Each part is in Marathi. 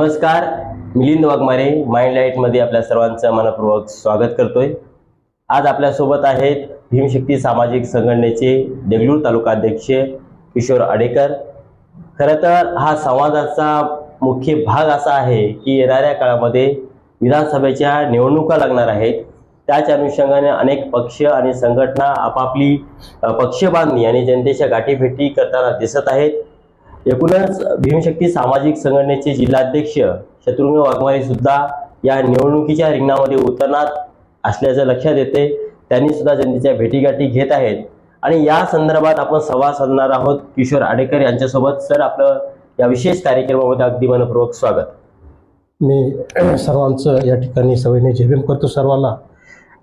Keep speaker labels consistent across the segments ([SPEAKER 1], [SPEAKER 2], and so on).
[SPEAKER 1] नमस्कार मिलिंद वाघमारे माइंड लाईटमध्ये आपल्या सर्वांचं मनपूर्वक स्वागत करतोय. आज आपल्यासोबत आहेत भीमशक्ती सामाजिक संघटनेचे देगलूर तालुका अध्यक्ष किशोर आडेकर. खरं तर हा संवादाचा मुख्य भाग असा आहे की येणाऱ्या काळामध्ये विधानसभेच्या निवडणुका लागणार आहेत. त्याच अनुषंगाने अनेक पक्ष आणि संघटना आपापली पक्ष पक्षबांधणी आणि जनतेच्या गाठीभेटी करताना दिसत आहेत. एकूणच भीमशक्ती सामाजिक संघटनेचे जिल्हाध्यक्ष शत्रुघ्न वाघमारे सुद्धा या निवडणुकीच्या रिंगणामध्ये उतरणार असल्याचं लक्षात येते. त्यांनी सुद्धा जनतेच्या भेटीगाठी घेत आहेत. आणि या संदर्भात आपण संवाद साधणार आहोत. किशोर आडेकर यांच्यासोबत. सर आपलं या विशेष कार्यक्रमामध्ये अगदी मनपूर्वक स्वागत.
[SPEAKER 2] मी सर्वांचं या ठिकाणी सवयीने जेबीम करतो सर्वांना.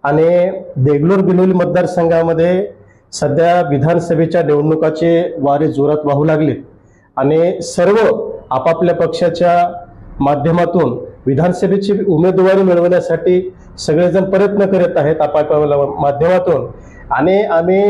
[SPEAKER 2] आणि देगलूर बिलोली मतदारसंघामध्ये सध्या विधानसभेच्या निवडणुकाचे वारे जोरात वाहू लागले आणि सर्व आपापल्या पक्षाच्या माध्यमातून विधानसभेची उमेदवारी मिळवण्यासाठी सगळेजण प्रयत्न करत आहेत आपापल्या माध्यमातून. आणि आम्ही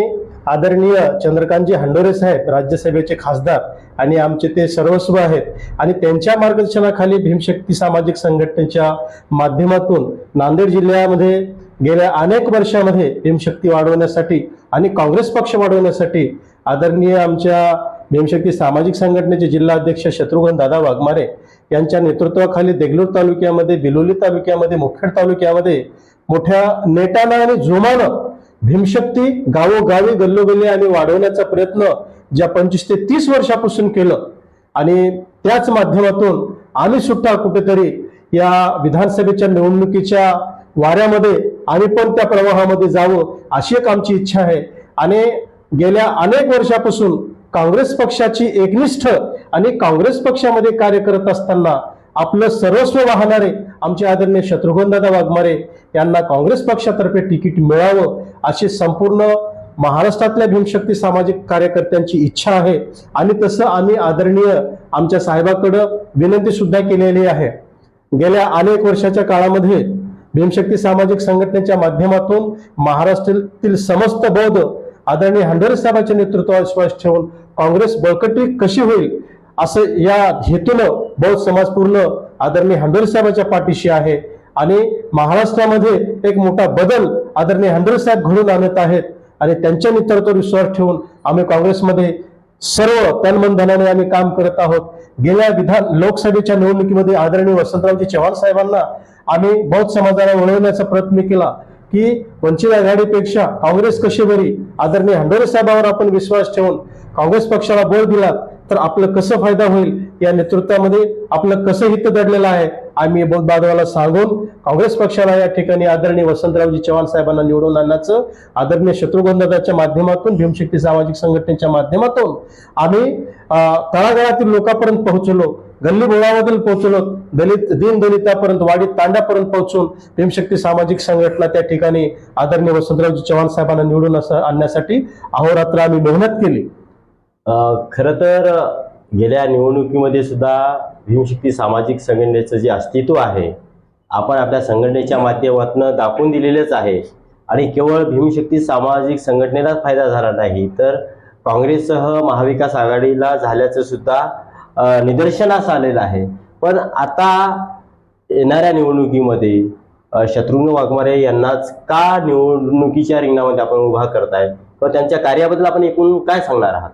[SPEAKER 2] आदरणीय चंद्रकांतजी हंडोरे साहेब राज्यसभेचे खासदार आणि आमचे ते सर्वस्व आहेत आणि त्यांच्या मार्गदर्शनाखाली भीमशक्ती सामाजिक संघटनेच्या माध्यमातून नांदेड जिल्ह्यामध्ये गेल्या अनेक वर्षामध्ये भीमशक्ती वाढवण्यासाठी आणि काँग्रेस पक्ष वाढवण्यासाठी आदरणीय आमच्या भीमशक्ती सामाजिक संघटनेचे जिल्हाध्यक्ष शत्रुघ्न दादा वाघमारे यांच्या नेतृत्वाखाली देगलूर तालुक्यामध्ये बिलोली तालुक्यामध्ये मुखेड तालुक्यामध्ये मोठ्या नेटानं आणि जोमानं भीमशक्ती गावोगावी गल्लोगल्ली आणि वाढवण्याचा प्रयत्न ज्या पंचवीस ते तीस वर्षापासून केलं. आणि त्याच माध्यमातून आम्ही सुद्धा कुठेतरी या विधानसभेच्या निवडणुकीच्या वाऱ्यामध्ये आम्ही पण त्या प्रवाहामध्ये जावं अशी एक आमची इच्छा आहे. आणि गेल्या अनेक वर्षापासून काँग्रेस पक्षाची एकनिष्ठ आणि काँग्रेस पक्षामध्ये कार्य करत असताना आपलं सर्वस्व वाहणारे आमचे आदरणीय शत्रुघ्नदादा वाघमारे यांना काँग्रेस पक्षातर्फे तिकीट मिळावं अशी संपूर्ण महाराष्ट्रातल्या भीमशक्ती सामाजिक कार्यकर्त्यांची इच्छा आहे. आणि तसं आम्ही आदरणीय आमच्या साहेबाकडं विनंती सुद्धा केलेली आहे. गेल्या अनेक वर्षाच्या काळामध्ये भीमशक्ती सामाजिक संघटनेच्या माध्यमातून महाराष्ट्रातील समस्त बौद्ध आदरणीय हंडोरे साहेबांच्या नेतृत्वावर विश्वास ठेवून काँग्रेस बळकटी कशी होईल असं या हेतूनं बौद्ध समाज पूर्ण आदरणीय हंडोरे साहेबांच्या पाठीशी आहे. आणि महाराष्ट्रामध्ये एक मोठा बदल आदरणीय हंडोरे साहेब घडून आणत आहेत आणि त्यांच्या नेतृत्वावर विश्वास ठेवून आम्ही काँग्रेसमध्ये सर्व तनमन धनाने आम्ही काम करत आहोत. गेल्या विधान लोकसभेच्या निवडणुकीमध्ये आदरणीय वसंतरावजी चव्हाण साहेबांना आम्ही बौद्ध समाजाला वळवण्याचा प्रयत्न केला. की वंचित आघाडीपेक्षा काँग्रेस कशी बरी? आदरणीय हंडोरे साहेबांवर आपण विश्वास ठेवून काँग्रेस पक्षाला बळ दिला तर आपलं कसं फायदा होईल? या नेतृत्वामध्ये आपलं कसं हित दडलेलं आहे? आम्ही बौद्ध बांधवाला सांगून काँग्रेस पक्षाला या ठिकाणी आदरणीय वसंतरावजी चव्हाण साहेबांना निवडून आणण्याचं आदरणीय शत्रुघ्नदाच्या माध्यमातून भीमशक्ती सामाजिक संघटनेच्या माध्यमातून आम्ही तळागाळातील लोकांपर्यंत पोहोचलो. गल्ली बोळामधील पोहोचून दलित दीन दलितापर्यंत वाडीत तांड्यापर्यंत पोहोचून भीमशक्ती सामाजिक संघटना त्या ठिकाणी आदरणीय वसंतरावजी चव्हाण साहेबांना निवडून असं आणण्यासाठी अहोरात्र आम्ही मेहनत केली.
[SPEAKER 1] खर खरं तर गेल्या निवडणुकीमध्ये सुद्धा भीमशक्ती सामाजिक संघटनेचं जे अस्तित्व आहे आपण आपल्या संघटनेच्या माध्यमातून दाखवून दिलेलेच आहे. आणि केवळ भीमशक्ती सामाजिक संघटनेलाच फायदा झाला नाही तर काँग्रेससह महाविकास आघाडीला झाल्याचं सुद्धा निदर्शनास आलेलं आहे. पण आता येणाऱ्या निवडणुकीमध्ये शत्रुघ्न वाघमारे यांनाच का निवडणुकीच्या रिंगणामध्ये आपण उभा करताय? व त्यांच्या कार्याबद्दल आपण एकूण काय सांगणार आहात?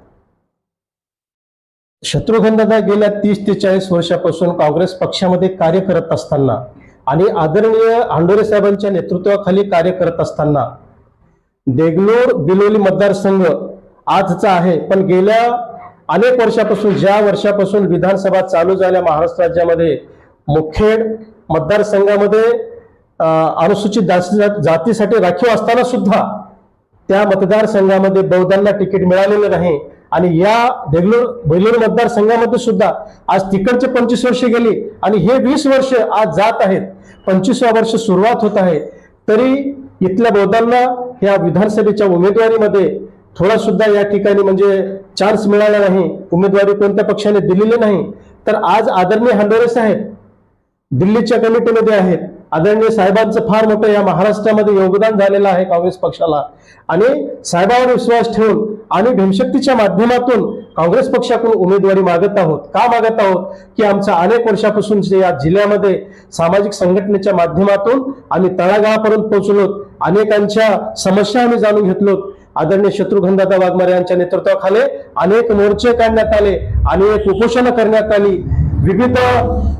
[SPEAKER 2] शत्रुघ्नदा गेल्या तीस ते चाळीस वर्षापासून काँग्रेस पक्षामध्ये कार्य करत असताना आणि आदरणीय आंडोरे साहेबांच्या नेतृत्वाखाली कार्य करत असताना देगलूर बिलोली मतदारसंघ आजचा आहे. पण गेल्या अनेक वर्षापासून ज्या वर्षापासून विधानसभा चालू झाल्या महाराष्ट्र राज्यामध्ये मुखेड मतदारसंघामध्ये अनुसूचित जाती- जातीसाठी राखीव असताना सुद्धा त्या मतदारसंघामध्ये बौद्धांना तिकीट मिळालेलं नाही. आणि या देगलूर बेलूर मतदारसंघामध्ये सुद्धा आज तिकडचे पंचवीस वर्षे गेली आणि हे वीस वर्ष आज जात आहेत. पंचवीसव्या वर्ष सुरुवात होत आहे. तरी इथल्या बौद्धांना या विधानसभेच्या उमेदवारीमध्ये थोडा सुद्धा या ठिकाणी म्हणजे चान्स मिळाला नाही उमेदवारी कोणत्या पक्षाने दिलेली नाही तर आज आदरणीय हंडोरे साहेब दिल्लीच्या कमिटीमध्ये आहेत. आदरणीय साहेबांचं फार मोठं या महाराष्ट्रामध्ये योगदान झालेलं आहे काँग्रेस पक्षाला. आणि साहेबांवर विश्वास ठेवून आणि भीमशक्तीच्या माध्यमातून काँग्रेस पक्षाकडून उमेदवारी मागत आहोत. का मागत आहोत? की आमचा अनेक वर्षापासून या जिल्ह्यामध्ये सामाजिक संघटनेच्या माध्यमातून आम्ही तळागाळापर्यंत पोहोचलो अनेकांच्या समस्या आम्ही जाणून घेतलो आदरणीय शत्रुघ्नदादा वाघमारे यांच्या नेतृत्वाखाली अनेक मोर्चे काढण्यात आले अनेक उपोषण करण्यात आली. विविध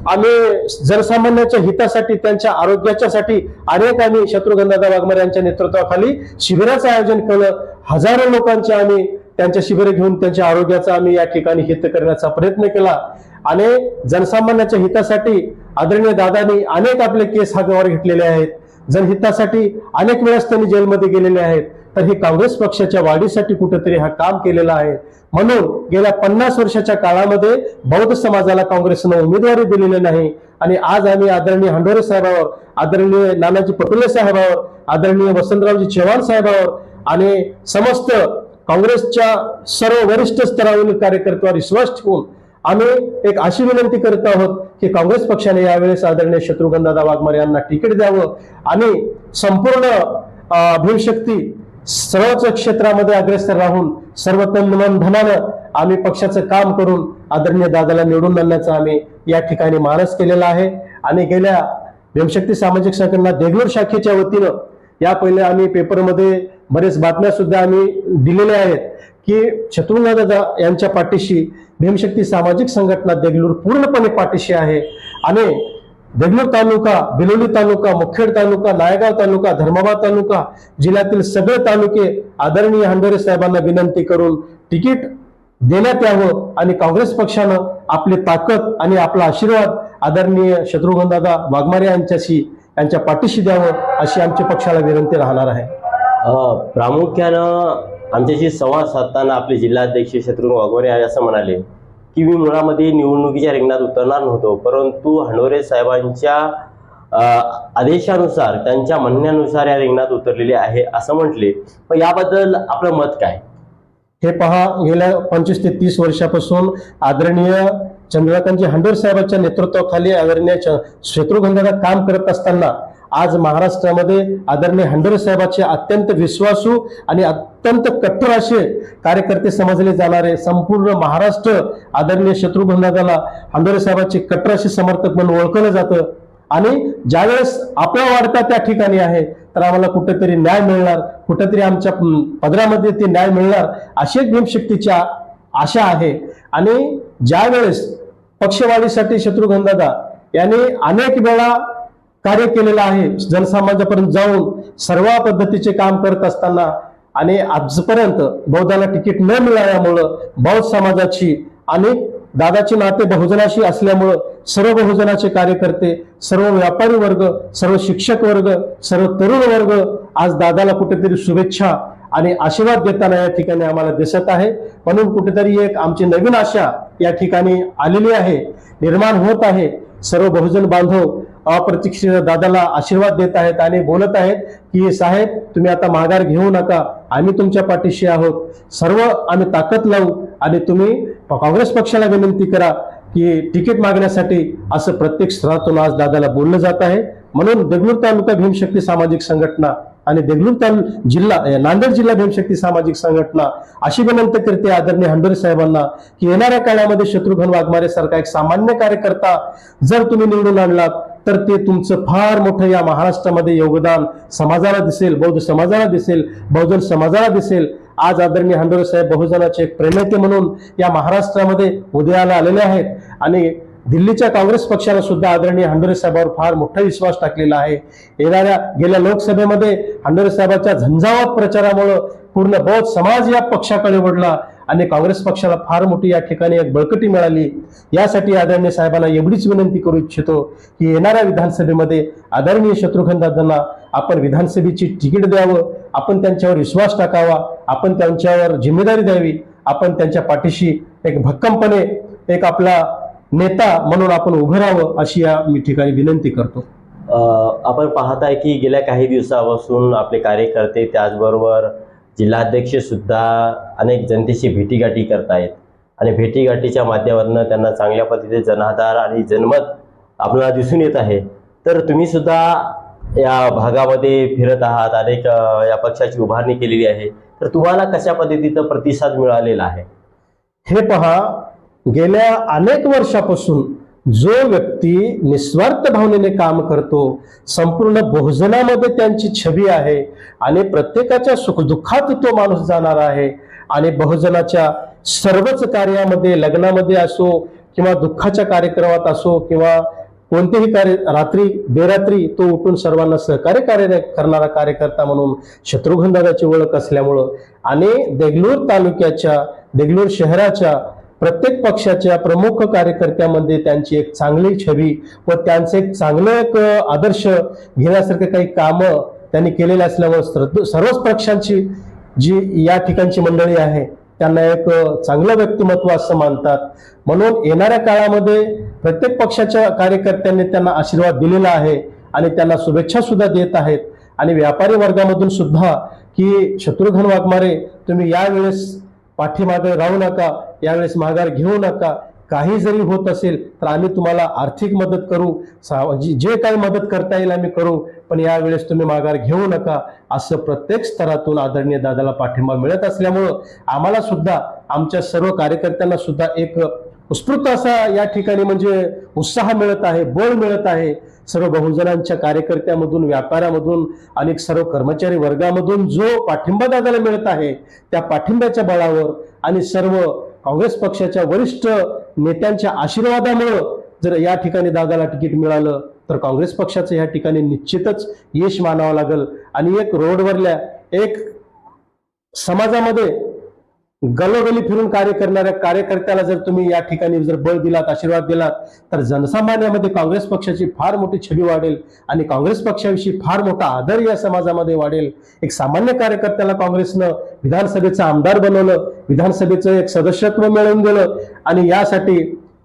[SPEAKER 2] आम्ही जनसामान्यांच्या हितासाठी त्यांच्या आरोग्याच्यासाठी अनेक आम्ही शत्रुघ्नदादा वाघमारे यांच्या नेतृत्वाखाली शिबिराचं आयोजन केलं. हजारो लोकांचे आम्ही त्यांच्या शिबिरे घेऊन त्यांच्या आरोग्याचा आम्ही या ठिकाणी हित करण्याचा प्रयत्न केला. आणि जनसामान्यांच्या हितासाठी आदरणीय दादांनी अनेक आपले केस हातावर घेतलेले आहेत. जनहितासाठी अनेक वेळेस त्यांनी जेलमध्ये गेलेले आहेत. तर हे काँग्रेस पक्षाच्या वाढीसाठी कुठेतरी हा काम केलेला आहे. म्हणून गेल्या पन्नास वर्षाच्या काळामध्ये बौद्ध समाजाला काँग्रेसनं उमेदवारी दिलेली नाही. आणि आज आम्ही आदरणीय हंडोरे साहेबावर आदरणीय नानाजी पटोले साहेबावर आदरणीय वसंतरावजी चव्हाण साहेबावर आणि समस्त काँग्रेसच्या सर्व वरिष्ठ स्तरावरील कार्यकर्त्यावर विश्वास ठेवून आम्ही एक अशी विनंती करत आहोत की काँग्रेस पक्षाने यावेळेस आदरणीय शत्रुघ्नदादा वाघमारे यांना तिकीट द्यावं आणि संपूर्ण भीमशक्ती सर्वच क्षेत्रामध्ये अग्रेसर राहून सर्व तन मन धनानं आम्ही पक्षाचं काम करून आदरणीय दादाला निवडून आणण्याचा आम्ही या ठिकाणी मानस केलेला आहे. आणि गेल्या भीमशक्ती सामाजिक संघटना देगलूर शाखेच्या वतीनं या पहिले आम्ही पेपरमध्ये बरेच बातम्या सुद्धा आम्ही दिलेल्या आहेत की शत्रुघ्नदादा यांच्या पाठीशी भीमशक्ती सामाजिक संघटना देगलूर पूर्णपणे पाठीशी आहे. आणि देगलूर तालुका बिलोली तालुका मुखेड तालुका नायगाव तालुका धर्माबाद तालुका जिल्ह्यातील सगळे तालुके आदरणीय हंडोरे साहेबांना विनंती करून तिकीट देण्यात यावं आणि काँग्रेस पक्षानं आपली ताकद आणि आपला आशीर्वाद आदरणीय शत्रुघ्नदादा वाघमारे यांच्याशी यांच्या पाठीशी द्यावं अशी आमच्या पक्षाला विनंती राहणार आहे.
[SPEAKER 1] प्रामुख्यानं आमच्याशी संवाद साधताना आपले जिल्हाध्यक्ष शत्रुघ्न वाघमारे आहे असं म्हणाले. की मी मुळामध्ये निवडणुकीच्या रिंगणात उतरणार नव्हतो. परंतु हंडोरे साहेबांच्या आदेशानुसार त्यांच्या म्हणण्यानुसार या रिंगणात उतरलेले आहे असं म्हटले. पण याबद्दल आपलं मत काय?
[SPEAKER 2] हे पहा गेल्या पंचवीस ते तीस वर्षापासून आदरणीय चंद्रकांतजी हंडोर साहेबांच्या नेतृत्वाखाली आदरणीय च- काम करत असताना आज महाराष्ट्रामध्ये आदरणीय हंडोरे साहेबाचे अत्यंत विश्वासू आणि अत्यंत कट्टर असे कार्यकर्ते समजले जाणारे संपूर्ण महाराष्ट्र आदरणीय शत्रुघ्नदादाला हंडोरे साहेबांचे कट्टर असे समर्थक म्हणून ओळखलं जातं. आणि ज्यावेळेस आपला वाढता त्या ठिकाणी आहे तर आम्हाला कुठेतरी न्याय मिळणार कुठेतरी आमच्या पदरामध्ये ते न्याय मिळणार अशी एक भीमशक्तीच्या आशा आहे. आणि ज्यावेळेस पक्षवाढीसाठी शत्रुघ्नदादा यांनी अनेक वेळा कार्य केलेलं आहे. जनसमाजापर्यंत जाऊन सर्व पद्धतीचे काम करत असताना आणि आजपर्यंत बौद्धाला तिकीट न मिळाल्यामुळं बौद्ध समाजाची आणि दादाचे नाते बहुजनाशी असल्यामुळं सर्व बहुजनाचे कार्यकर्ते सर्व व्यापारी वर्ग सर्व शिक्षक वर्ग सर्व तरुण वर्ग आज दादाला कुठेतरी शुभेच्छा आणि आशीर्वाद देताना या ठिकाणी आम्हाला दिसत आहे. म्हणून कुठेतरी एक आमची नवीन आशा या ठिकाणी आलेली आहे. निर्माण होत आहे. सर्व बहुजन बांधव अप्रतीक्षित दादाला आशीर्वाद देत आहेत आणि बोलत आहेत की साहेब तुम्ही आता माघार घेऊ नका. आम्ही तुमच्या पाठीशी आहोत. सर्व आम्ही ताकद लावू आणि तुम्ही काँग्रेस पक्षाला विनंती करा की तिकीट मागण्यासाठी असं प्रत्येक स्तरातून आज दादाला बोललं जात आहे. म्हणून देगलूर तालुका भीमशक्ती सामाजिक संघटना आणि देगलूर ताल जिल्हा नांदेड जिल्हा भीमशक्ती सामाजिक संघटना अशी विनंती करते आदरणीय हंडोरे साहेबांना की येणाऱ्या काळामध्ये शत्रुघ्न वाघमारे सारखा एक सामान्य कार्यकर्ता जर तुम्ही निवडून आणलात तर ते तुमचं फार मोठं या महाराष्ट्रामध्ये योगदान समाजाला दिसेल बौद्ध समाजाला दिसेल बहुजन समाजाला दिसेल. आज आदरणीय हंडोरे साहेब बहुजनाचे एक प्रेनेते म्हणून या महाराष्ट्रामध्ये उदयाला आलेले आहेत. आणि दिल्लीच्या काँग्रेस पक्षाला सुद्धा आदरणीय हंडोरे साहेबांवर फार मोठा विश्वास टाकलेला आहे. येणाऱ्या गेल्या लोकसभेमध्ये हंडोरे साहेबांच्या झंझावात प्रचारामुळं पूर्ण बौद्ध समाज या पक्षाकडे वळला आणि काँग्रेस पक्षाला फार मोठी या ठिकाणी एक बळकटी मिळाली. यासाठी आदरणीय साहेबांना एवढीच विनंती करू इच्छितो की येणाऱ्या विधानसभेमध्ये आदरणीय शत्रुघ्न दादांना आपण विधानसभेची तिकीट द्यावं आपण त्यांच्यावर विश्वास टाकावा आपण त्यांच्यावर जिम्मेदारी द्यावी आपण त्यांच्या पाठीशी एक भक्कमपणे एक आपला नेता म्हणून आपण उभं राहावं अशी या मी ठिकाणी विनंती करतो.
[SPEAKER 1] आपण पाहताय की गेल्या काही दिवसापासून आपले कार्यकर्ते त्याचबरोबर जिल्हाध्यक्ष सुद्धा अनेक जनतेशी भेटीगाठी करतायत. आणि भेटीगाठीच्या माध्यमातून त्यांना चांगल्या पद्धतीचे जनाधार आणि जनमत आपल्याला दिसून येत आहे. तर तुम्ही सुद्धा या भागामध्ये फिरत आहात अनेक या पक्षाची उभारणी केलेली आहे. तर तुम्हाला कशा पद्धतीचा प्रतिसाद मिळालेला आहे?
[SPEAKER 2] हे पहा गेल्या अनेक वर्षापासून जो व्यक्ती निस्वार्थ भावनेने काम करतो संपूर्ण बहुजनामध्ये त्यांची छबी आहे आणि प्रत्येकाच्या सुखदुःखात तो माणूस जाणार आहे आणि बहुजनाच्या सर्वच कार्यामध्ये लग्नामध्ये असो किंवा दुःखाच्या कार्यक्रमात असो किंवा कोणतेही कार्य रात्री बेरात्री तो उठून सर्वांना सहकार्य कार्य करणारा कार्यकर्ता म्हणून शत्रुघ्न दादाची ओळख असल्यामुळं आणि देगलूर तालुक्याच्या देगलूर शहराच्या प्रत्येक पक्षाच्या प्रमुख कार्यकर्त्यामध्ये त्यांची एक चांगली छबी व त्यांचं एक चांगलं एक आदर्श घेण्यासारखं काही कामं त्यांनी केलेले असल्यामुळे सर्वच पक्षांची जी या ठिकाणची मंडळी आहे त्यांना एक चांगलं व्यक्तिमत्व असं मानतात. म्हणून येणाऱ्या काळामध्ये प्रत्येक पक्षाच्या कार्यकर्त्यांनी त्यांना आशीर्वाद दिलेला आहे आणि त्यांना शुभेच्छा सुद्धा देत आहेत. आणि व्यापारी वर्गामधून सुद्धा की शत्रुघ्न वाघमारे तुम्ही यावेळेस पाठीमागे राहू नका. यावेळेस माघार घेऊ नका. काही जरी होत असेल तर आम्ही तुम्हाला आर्थिक मदत करू. सा- जी- जे काही मदत करता येईल आम्ही करू. पण यावेळेस तुम्ही माघार घेऊ नका. असं प्रत्येक स्तरातून आदरणीय दादाला पाठिंबा मिळत असल्यामुळं आम्हाला सुद्धा आमच्या सर्व कार्यकर्त्यांना सुद्धा एक उत्स्फूर्त असा या ठिकाणी म्हणजे उत्साह मिळत आहे बळ मिळत आहे. सर्व बहुजनांच्या कार्यकर्त्यामधून व्यापाऱ्यामधून आणि सर्व कर्मचारी वर्गामधून जो पाठिंबा दादाला मिळत आहे त्या पाठिंब्याच्या बळावर आणि सर्व काँग्रेस पक्षाच्या वरिष्ठ नेत्यांच्या आशीर्वादामुळं जर या ठिकाणी दादाला तिकीट मिळालं तर काँग्रेस पक्षाचं या ठिकाणी निश्चितच यश मानावं लागेल. आणि एक रोडवरल्या एक समाजामध्ये गलोगली फिरून कार्य करणाऱ्या कार्यकर्त्याला जर तुम्ही या ठिकाणी जर बळ दिलात आशीर्वाद दिलात तर जनसामान्यामध्ये काँग्रेस पक्षाची फार मोठी छबी वाढेल आणि काँग्रेस पक्षाविषयी फार मोठा आदर या समाजामध्ये वाढेल. एक सामान्य कार्यकर्त्याला काँग्रेसनं विधानसभेचं आमदार बनवलं विधानसभेचं एक सदस्यत्व मिळवून दिलं आणि यासाठी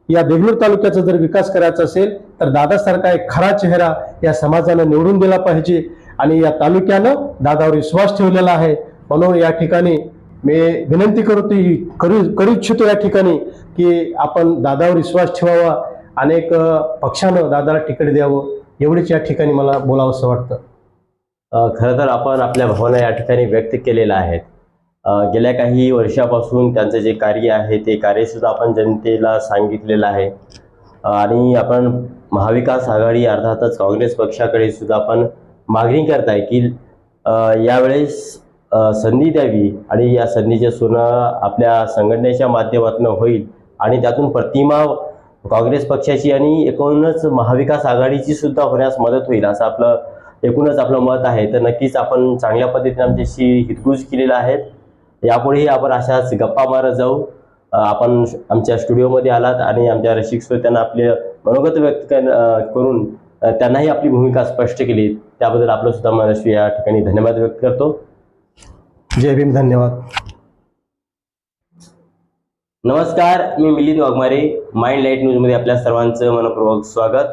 [SPEAKER 2] या देगलूर तालुक्याचा जर विकास करायचा असेल तर दादासारखा एक खरा चेहरा या समाजानं निवडून दिला पाहिजे आणि या तालुक्यानं दादावर विश्वास ठेवलेला आहे. म्हणून या ठिकाणी मी विनंती करतो करू करू इच्छितो या ठिकाणी की आपण दादावर विश्वास ठेवावा अनेक पक्षानं दादाला तिकीट द्यावं एवढीच या ठिकाणी मला बोलावंसं वाटतं.
[SPEAKER 1] खरं तर आपण आपल्या भावना या ठिकाणी व्यक्त केलेल्या आहेत. गेल्या काही वर्षापासून त्यांचं जे कार्य आहे ते कार्यसुद्धा आपण जनतेला सांगितलेलं आहे. आणि आपण महाविकास आघाडी अर्थातच काँग्रेस पक्षाकडे सुद्धा आपण मागणी करताय की यावेळेस संधी द्यावी आणि या संधीचे सोनं आपल्या संघटनेच्या माध्यमातून होईल आणि त्यातून प्रतिमा काँग्रेस पक्षाची आणि एकूणच महाविकास आघाडीची सुद्धा होण्यास मदत होईल असं आपलं एकूणच आपलं मत आहे. तर नक्कीच आपण चांगल्या पद्धतीने आमच्याशी हितगुज केलेला आहेत. यापुढेही आपण अशाच गप्पा मारत जाऊ. आपण आमच्या स्टुडिओमध्ये आलात आणि आमच्या रसिक श्रोत्यांना आपले मनोगत व्यक्त कर- करून त्यांनाही आपली भूमिका स्पष्ट केली. त्याबद्दल आपलं सुद्धा मनस्वी या ठिकाणी धन्यवाद व्यक्त करतो.
[SPEAKER 2] जय भीम धन्यवाद.
[SPEAKER 1] नमस्कार मी मिलिंद वाघमारे माइंड लाइट न्यूजमध्ये आपल्या सर्वांचं मनपूर्वक स्वागत.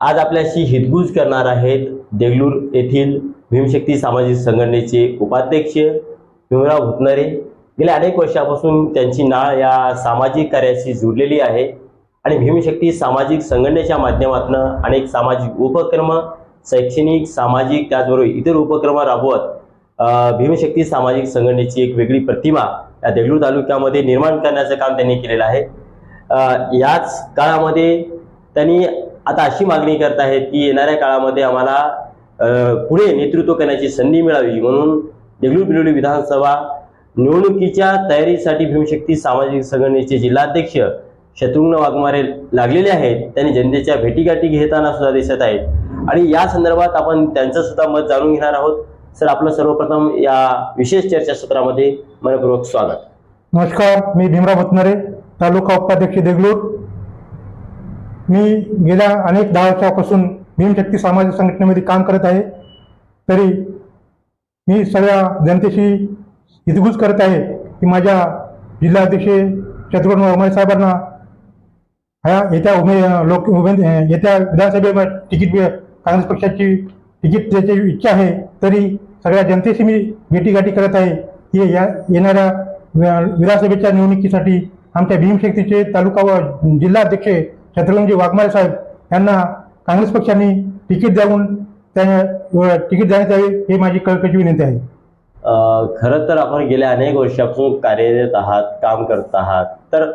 [SPEAKER 1] आज आपल्याशी हितगुज करणार आहेत देगलूर येथील भीमशक्ती सामाजिक संघटनेचे उपाध्यक्ष भीमराव भुतनरे. गेल्या अनेक वर्षापासून त्यांची नाळ या सामाजिक कार्याशी जुडलेली आहे आणि भीमशक्ती सामाजिक संघटनेच्या माध्यमातून अनेक सामाजिक उपक्रम शैक्षणिक सामाजिक त्याचबरोबर इतर उपक्रम राबवत भीमशक्ती सामाजिक संघटनेची एक वेगळी प्रतिमा या देगलूर तालुक्यामध्ये निर्माण करण्याचं काम त्यांनी केलेलं आहे. याच काळामध्ये त्यांनी आता अशी मागणी करत आहेत की येणाऱ्या काळामध्ये आम्हाला पुढे नेतृत्व करण्याची संधी मिळावी म्हणून देगलूर बिलोली विधानसभा निवडणुकीच्या तयारीसाठी भीमशक्ती सामाजिक संघटनेचे जिल्हाध्यक्ष शत्रुघ्न वाघमारे लागलेले आहेत. त्यांनी जनतेच्या भेटीगाठी घेताना सुद्धा दिसत आहेत. आणि या संदर्भात आपण त्यांचं सुद्धा मत जाणून घेणार आहोत. सर आपलं सर्वप्रथम या विशेष चर्चासत्रामध्ये मनपूर्वक स्वागत.
[SPEAKER 3] नमस्कार मी भीमराव भतनरे तालुका उपाध्यक्ष देगलूर. मी गेल्या अनेक दहा वर्षापासून भीमशक्ती सामाजिक संघटनेमध्ये काम करत आहे. तरी मी सगळ्या जनतेशी हितगुज करत आहे की माझ्या जिल्हाध्यक्ष शत्रुघ्न वाघमारे साहेबांना ह्या येत्या उमे लोक उमेद येत्या विधानसभेमध्ये तिकीट काँग्रेस पक्षाची तिकीट द्यायची इच्छा आहे तरी सगळ्या जनतेशी मी भेटीगाठी करत आहे. की या येणाऱ्या विधानसभेच्या निवडणुकीसाठी आमच्या भीमशक्तीचे तालुका व जिल्हाध्यक्ष शत्रुघ्नजी वाघमारे साहेब यांना काँग्रेस पक्षाने तिकीट द्यावून त्या तिकीट देण्यात यावे हे माझी कळकळीची विनंती आहे.
[SPEAKER 1] खरं तर आपण गेल्या अनेक वर्षापासून कार्यरत आहात काम करत आहात. तर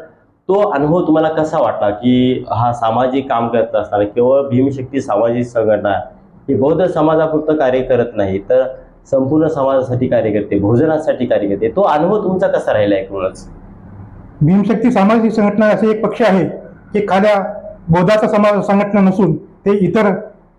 [SPEAKER 1] तो अनुभव तुम्हाला कसा वाटला की हा सामाजिक काम करत असताना केवळ भीमशक्ती सामाजिक संघटना हे बौद्ध समाजापुरतं कार्य करत नाही तर संपूर्ण समाजासाठी कार्य करते भोजनासाठी कार्य करते. तो अनुभव तुमचा कसा राहिला एकूणच?
[SPEAKER 3] भीमशक्ती सामाजिक संघटना असे एक पक्ष आहे. की खाद्या बौद्धाचा समाज संघटना नसून ते इतर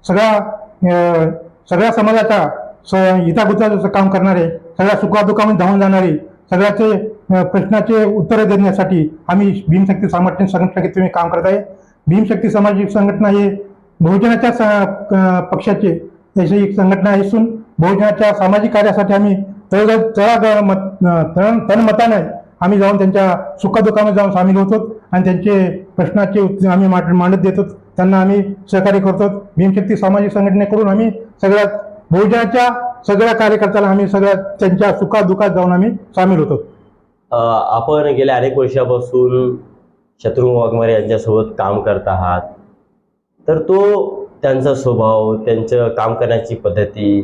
[SPEAKER 3] सगळ्या सगळ्या समाजाच्या स हितागुताचं काम करणारे सगळ्या सुखादुखामध्ये धावून जाणारे सगळ्याचे प्रश्नाचे उत्तरं देण्यासाठी आम्ही भीमशक्ती सामाजिक तुम्ही काम करत आहे. भीमशक्ती सामाजिक संघटना हे बहुजनाच्या स- पक्षाचे अशी एक संघटना असून बहुजनाच्या सामाजिक कार्यासाठी आम्ही तळ तळा मत तण तळमताने आम्ही जाऊन त्यांच्या सुखदुःखामध्ये जाऊन सामील होतो आणि त्यांचे प्रश्नाचे उत्तर आम्ही मांडत देतो. त्यांना आम्ही सहकार्य करतो. भीमशक्ती सामाजिक संघटनेकडून आम्ही सगळ्या बहुजनाच्या सगळ्या कार्यकर्त्याला आम्ही सगळ्या त्यांच्या सुखादुखात जाऊन आम्ही सामील होतो.
[SPEAKER 1] आपण गेल्या अनेक वर्षापासून शत्रुघ्न वाघमारे यांच्यासोबत काम करत आहात. तर तो त्यांचा स्वभाव त्यांचं काम करण्याची पद्धती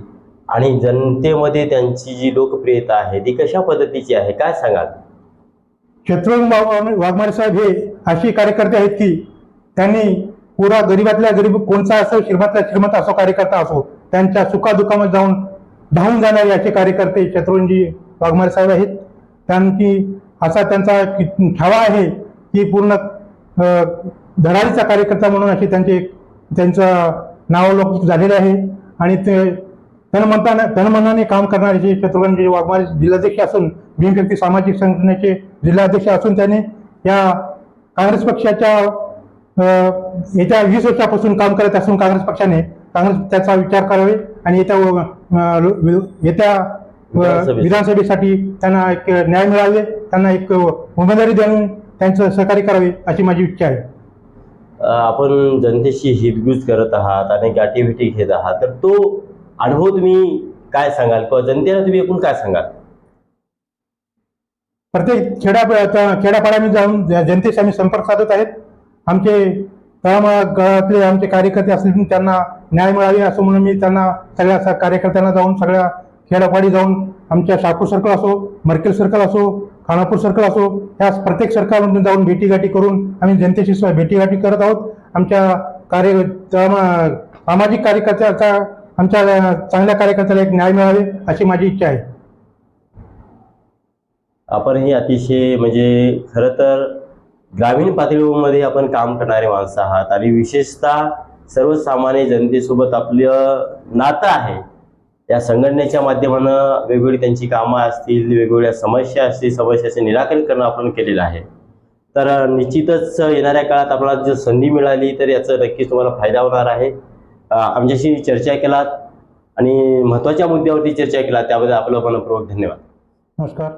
[SPEAKER 1] आणि जनतेमध्ये त्यांची जी लोकप्रियता आहे ती कशा पद्धतीची आहे काय सांगाल?
[SPEAKER 3] शत्रुघ्न वाघ- वाघमारे साहेब हे अशी कार्यकर्ते आहेत की त्यांनी पुरा गरीबातल्या गरीब कोणता असो श्रीमंतला श्रीमंत असो कार्यकर्ता असो त्यांच्या सुखादुखामध्ये जाऊन धावून जाणारे असे कार्यकर्ते शत्रुंजी वाघमारे साहेब आहेत. त्यांची असा त्यांचा ठावा आहे की पूर्ण धडाडीचा कार्यकर्ता म्हणून असे त्यांचे त्यांचं नावलौकिक झालेलं आहे आणि ते तनमताने तनमनाने काम करणारे जे शत्रुघ्नजी वाघमारे जिल्हाध्यक्ष असून भीमशक्ती सामाजिक संघटनेचे जिल्हाध्यक्ष असून त्यांनी या काँग्रेस पक्षाच्या येत्या वीस वर्षापासून काम करत असून काँग्रेस पक्षाने काँग्रेस त्याचा विचार करावे आणि येत्या येत्या
[SPEAKER 1] विधानसभेसाठी.
[SPEAKER 3] त्यांना एक न्याय मिळावे त्यांना एक उमेदवारी देऊन त्यांचं सहकार्य करावे अशी माझी इच्छा आहे
[SPEAKER 1] आपण जनतेशी हितगुज करत आहात आणि गाठीभेटी घेत आहात तर तो अनुभव तुम्ही काय सांगाल? किंवा जनतेला तुम्ही एकूण काय सांगाल?
[SPEAKER 3] प्रत्येक खेड्या खेड्यापाड्यामध्ये जाऊन जनतेशी आम्ही संपर्क साधत आहेत आमचे तळागाळातले आमचे कार्यकर्ते असतील त्यांना न्याय मिळावे असं म्हणून मी त्यांना सगळ्या कार्यकर्त्यांना जाऊन सगळ्या खेड्यापाडी जाऊन आमच्या शापूर सर्कल असो मर्केल सर्कल असो खानापूर सर्कल असो ह्या प्रत्येक सर्कलमधून जाऊन भेटीगाठी करून आम्ही जनतेशी भेटीगाठी करत आहोत. आमच्या कार्य सामाजिक कार्यकर्त्याचा आमच्या चांगल्या कार्यकर्त्याला एक न्याय मिळावे अशी माझी इच्छा आहे.
[SPEAKER 1] आपण ही अतिशय म्हणजे खरं तर ग्रामीण पातळीमध्ये आपण काम करणारे माणसं आहात आणि विशेषतः सर्वसामान्य जनतेसोबत आपलं नातं आहे. या संघटनेच्या माध्यमानं वेगवेगळी त्यांची कामं असतील वेगवेगळ्या समस्या असतील समस्याचे निराकरण करणं आपण केलेलं आहे. तर निश्चितच येणाऱ्या काळात आपल्याला जर संधी मिळाली तर याचा नक्कीच तुम्हाला फायदा होणार आहे. आमच्याशी चर्चा केलात आणि महत्त्वाच्या मुद्द्यावरती चर्चा केला त्याबद्दल आपलं मनपूर्वक धन्यवाद.
[SPEAKER 3] नमस्कार